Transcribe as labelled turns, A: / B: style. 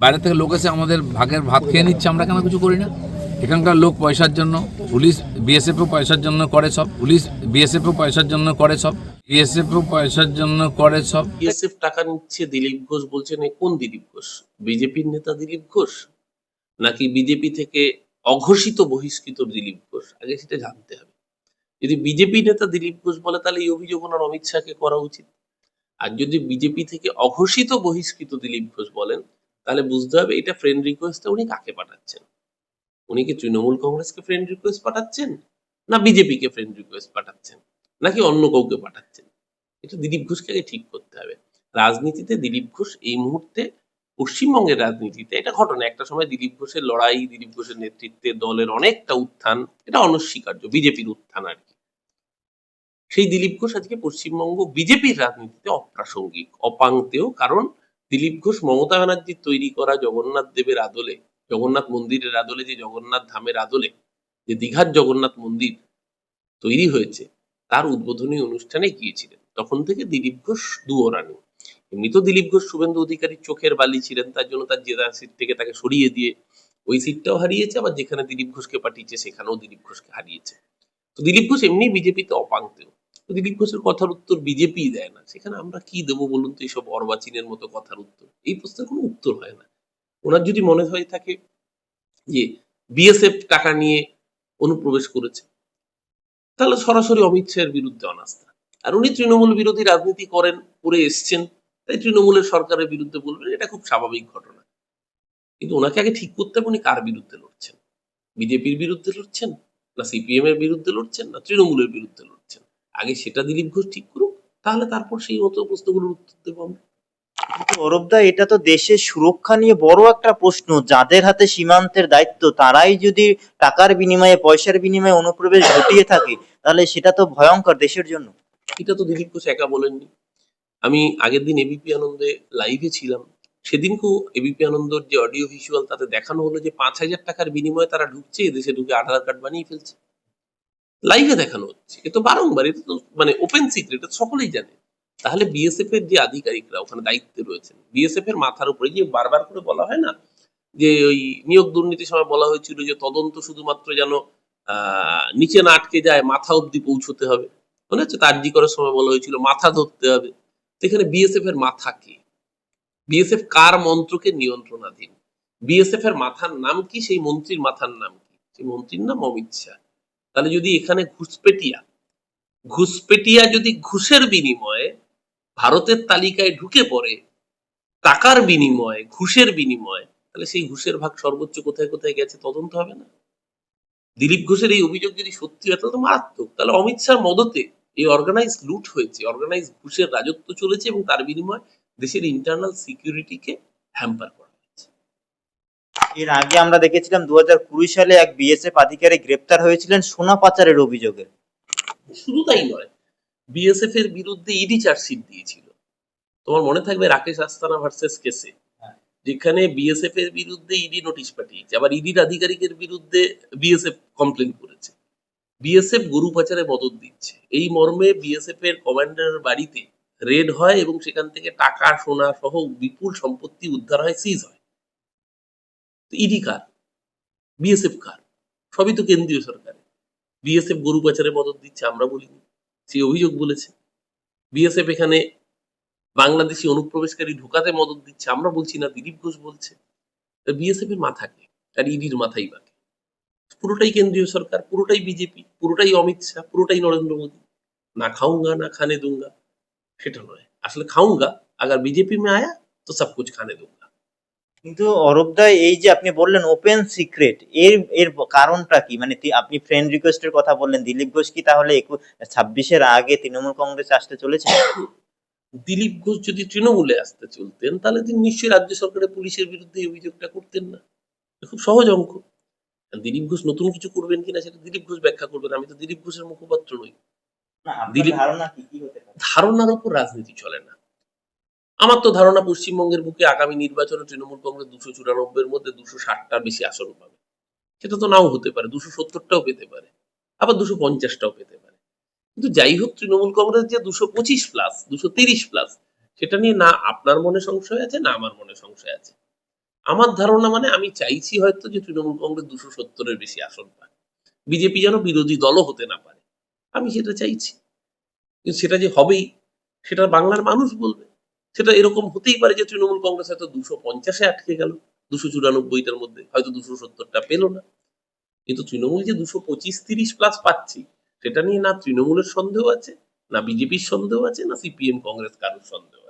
A: বাইরে থেকে লোক এসে আমাদের ভাগের ভাত খেয়ে নিচ্ছে, আমরা কেন কিছু করি না? এখানকার লোক পয়সার জন্য, পুলিশ বিএসএফও পয়সার জন্য করে সব, পুলিশ বিএসএফও পয়সার জন্য করে সব বিএসএফও পয়সার জন্য করে সব।
B: বিএসএফ টাকা নিচ্ছে দিলীপ ঘোষ বলছেন কোন দিলীপ ঘোষ? বিজেপির নেতা দিলীপ ঘোষ? নাকি বিজেপি থেকে অঘোষিত বহিষ্কৃত দিলীপ ঘোষ? আগে সেটা জানতে হবে। যদি বিজেপি নেতা দিলীপ ঘোষ বলে, তাহলে এই অভিযোগ ওনার অমিত শাহকে করা উচিত। আর যদি বিজেপি থেকে অঘোষিত বহিষ্কৃত দিলীপ ঘোষ বলেন তাহলে বুঝতে হবে এটা ফ্রেন্ড রিকোয়েস্টে উনি কাকে পাঠাচ্ছেন? উনি কি তৃণমূল কংগ্রেসকে ফ্রেন্ড রিকোয়েস্ট পাঠাচ্ছেন? না বিজেপিকে ফ্রেন্ড রিকোয়েস্ট পাঠাচ্ছেন? নাকি অন্য কাউকে পাঠাচ্ছেন? এটা দিলীপ ঘোষকে আগে ঠিক করতে হবে। রাজনীতিতে দিলীপ ঘোষ এই মুহূর্তে পশ্চিমবঙ্গের রাজনীতিতে এটা ঘটনা। একটা সময় দিলীপ ঘোষের লড়াই, দিলীপ ঘোষের নেতৃত্বে দলের অনেকটা উত্থান, এটা অনস্বীকার্য, বিজেপির উত্থান আর কি। সেই দিলীপ ঘোষ আজকে পশ্চিমবঙ্গ বিজেপির রাজনীতিতে অপ্রাসঙ্গিক অপাংতেও কারণ দিলীপ ঘোষ মমতা ব্যানার্জির তৈরি করা জগন্নাথ দেবের আদলে, জগন্নাথ মন্দিরের আদলে, যে জগন্নাথ ধামের আদলে যে দীঘার জগন্নাথ মন্দির তৈরি হয়েছে, তার উদ্বোধনী অনুষ্ঠানে গিয়েছিলেন। তখন থেকে দিলীপ ঘোষ দুয়োরানি এমনি তো দিলীপ ঘোষ শুভেন্দু অধিকারীর চোখের বালি ছিলেন, তার জন্য তার জেলা সিট থেকে তাকে সরিয়ে দিয়ে ওই সিটটাও হারিয়েছে, আবার যেখানে দিলীপ ঘোষকে পাঠিয়েছে, সেখানেও দিলীপ ঘোষকে হারিয়েছে। তো দিলীপ ঘোষ এমনি বিজেপিতে অপাঙ্ক্তেও তো দিলীপ ঘোষের কথার উত্তর বিজেপি দেয় না। সেখানে আমরা কি দেবো বলুন তো এইসব অর্বাচীনের মতো কথার উত্তর? এই প্রশ্নের কোনো উত্তর হয় না। ওনার যদি মনে হয় থাকে যে বিএসএফ টাকা নিয়ে অনুপ্রবেশ করেছে, তাহলে সরাসরি অমিত শাহের বিরুদ্ধে অনাস্থা। আর উনি তৃণমূল বিরোধী রাজনীতি করেন, করে এসছেন, তাই তৃণমূলের সরকারের বিরুদ্ধে বলবেন, এটা খুব স্বাভাবিক ঘটনা। কিন্তু ওনাকে আগে ঠিক করতে হবে উনি কার বিরুদ্ধে লড়ছেন? বিজেপির বিরুদ্ধে লড়ছেন? না সিপিএম এর বিরুদ্ধে লড়ছেন? না তৃণমূলের বিরুদ্ধে লড়ছেন? আগে সেটা দিলীপ ঘোষ ঠিক করুক তাহলে তারপর সেই মতো প্রশ্নগুলোর উত্তর দেবো আমরা।
C: কিন্তু এটা তো দেশের সুরক্ষা নিয়ে বড় একটা প্রশ্ন। যাদের হাতে সীমান্তের দায়িত্ব তারাই যদি টাকার বিনিময়ে পয়সার বিনিময়ে অনুপ্রবেশ ঘটিয়ে থাকে তাহলে সেটা তো ভয়ঙ্কর দেশের জন্য।
B: এটা তো দিলীপ ঘোষ একা বলেননি। আমি আগের দিন এবিপি আনন্দে লাইভে ছিলাম। সেদিনকেও এবিপি আনন্দর যে অডিও ভিজুয়াল তাতে দেখানো হলো যে পাঁচ হাজার টাকার বিনিময়ে তারা ঢুকছে এদেশে ঢুকে আধার কার্ড বানিয়ে ফেলছে। লাইভে দেখানো হচ্ছে। এ তো বারংবার এটা তো মানে ওপেন সিক্রেট এটা সকলেই জানে। তাহলে বিএসএফ এর যে আধিকারিকরা ওখানে দায়িত্বে রয়েছেন বিএসএফ এর মাথার উপরে যে বারবার করে বলা হয় না? যে ওই নিয়োগ দুর্নীতির সময় বলা হয়েছিল যে তদন্ত শুধুমাত্র যেন নিচে না আটকে যায়, মাথা অব্দি পৌঁছতে হবে। মনে হচ্ছে তার জি করার সময় বলা হয়েছিল মাথা ধরতে হবে। তো এখানে বিএসএফ এর মাথা কে? বিএসএফ কার মন্ত্রকে নিয়ন্ত্রণাধীন? বিএসএফ এর মাথার নাম কি? সেই মন্ত্রীর মাথার নাম কি? সেই মন্ত্রীর নাম অমিত শাহ। তাহলে যদি এখানে ঘুষপেটিয়া ঘুষপেটিয়া যদি ঘুষের বিনিময়ে ভারতের তালিকায় ঢুকে পড়ে, টাকার বিনিময়ে, ঘুষের বিনিময়ে, তাহলে সেই ঘুষের ভাগ সর্বোচ্চ কোথায় কোথায় গেছে তদন্ত হবে না? দিলীপ ঘোষের এই অভিযোগ যদি সত্যি হয়, তাহলে তো মারাত্মক। তাহলে অমিত শাহর মদতে এই অর্গানাইজ লুট হয়েছে অর্গানাইজ ঘুষের রাজত্ব চলেছে এবং তার বিনিময়ে দেশের ইন্টারনাল সিকিউরিটিকে হ্যাম্পার করা।
C: এর আগে আমরা দেখেছিলাম দু কুড়ি সালে এক বিএসএফ আধিকারিক গ্রেপ্তার হয়েছিলেন সোনা পাচারের অভিযোগে।
B: শুধু তাই নয় বিএসএফ এর বিরুদ্ধে ইডি চার্জশিট দিয়েছিল। তোমার মনে থাকবে রাকেশ আস্তানা ভার্সেস কেসে যেখানে বিএসএফ এর বিরুদ্ধে ইডি নোটিশ পাঠিয়েছে আবার ইডির আধিকারিকের বিরুদ্ধে বিএসএফ কমপ্লেন করেছে। বিএসএফ গরু পাচারে মদত দিচ্ছে। এই মর্মে বিএসএফ এর কমান্ডারের বাড়িতে রেড হয় এবং সেখান থেকে টাকা সোনা সহ বিপুল সম্পত্তি উদ্ধার হয় সিজ হয়। ইডি কার বিএসএফ কার সবই তো কেন্দ্রীয় সরকারের। বিএসএফ গরু পাচারে মদত দিচ্ছে, আমরা বলিনি। সেই অভিযোগ বলেছে। বিএসএফ এখানে বাংলাদেশি অনুপ্রবেশকারী ঢোকাতে মদত দিচ্ছে, আমরা বলছি না, দিলীপ ঘোষ বলছে। বিএসএফ এর মাথাকে আর ইডির মাথাই বাকি পুরোটাই কেন্দ্রীয় সরকার, পুরোটাই বিজেপি পুরোটাই অমিত শাহ, পুরোটাই নরেন্দ্র মোদী। না খাউঙ্গা না খানে দুঙ্গা সেটা নয়। আসলে খাউঙ্গা আগার বিজেপি মে আয়া, তো সব কুছ খানে দুঙ্গা
C: কিন্তু অরূপদা এই যে আপনি বললেন ওপেন সিক্রেট এর এর কারণটা কি? মানে আপনি ফ্রেন্ড রিকোয়েস্টের কথা বললেন দিলীপ ঘোষ কি তাহলে ছাব্বিশের আগে তৃণমূল কংগ্রেস আসতে চলেছে
B: দিলীপ ঘোষ যদি তৃণমূলে আসতে চলতেন তাহলে তিনি নিশ্চয়ই রাজ্য সরকারের পুলিশের বিরুদ্ধে এই অভিযোগটা করতেন না। খুব সহজ অঙ্ক। দিলীপ ঘোষ নতুন কিছু করবেন কিনা সেটা দিলীপ ঘোষ ব্যাখ্যা করবেন আমি তো দিলীপ ঘোষের মুখপাত্র নই। দিলীপ-
C: ধারণা কি? কি
B: ধারণার ওপর রাজনীতি চলে না। আমার তো ধারণা পশ্চিমবঙ্গের বুকে আগামী নির্বাচনে তৃণমূল কংগ্রেস দুশো চুরানব্বইয়ের মধ্যে দুশো ষাটটার বেশি আসন পাবে। সেটা তো নাও হতে পারে, দুশো সত্তরটাও পেতে পারে, আবার দুশো পঞ্চাশটাও পেতে পারে। কিন্তু যাই হোক, তৃণমূল কংগ্রেস যে দুশো পঁচিশ প্লাস দুশো তিরিশ প্লাস সেটা নিয়ে না আপনার মনে সংশয় আছে, না আমার মনে সংশয় আছে। আমার ধারণা মানে আমি চাইছি হয়তো যে তৃণমূল কংগ্রেস দুশো সত্তরের বেশি আসন পায় বিজেপি যেন বিরোধী দলও হতে না পারে, আমি সেটা চাইছি। কিন্তু সেটা যে হবেই, সেটা বাংলার মানুষ বলবে। সেটা এরকম হতেই পারে যে তৃণমূল কংগ্রেস হয়তো দুশো পঞ্চাশে আটকে গেল, দুশো চুরানব্বইটার মধ্যে, হয়তো দুশো সত্তরটা পেল না। কিন্তু তৃণমূল যে দুশো পঁচিশ তিরিশ প্লাস পাচ্ছি, সেটা নিয়ে না তৃণমূলের সন্দেহ আছে, না বিজেপির সন্দেহ আছে, না সিপিএম কংগ্রেস কারোর সন্দেহ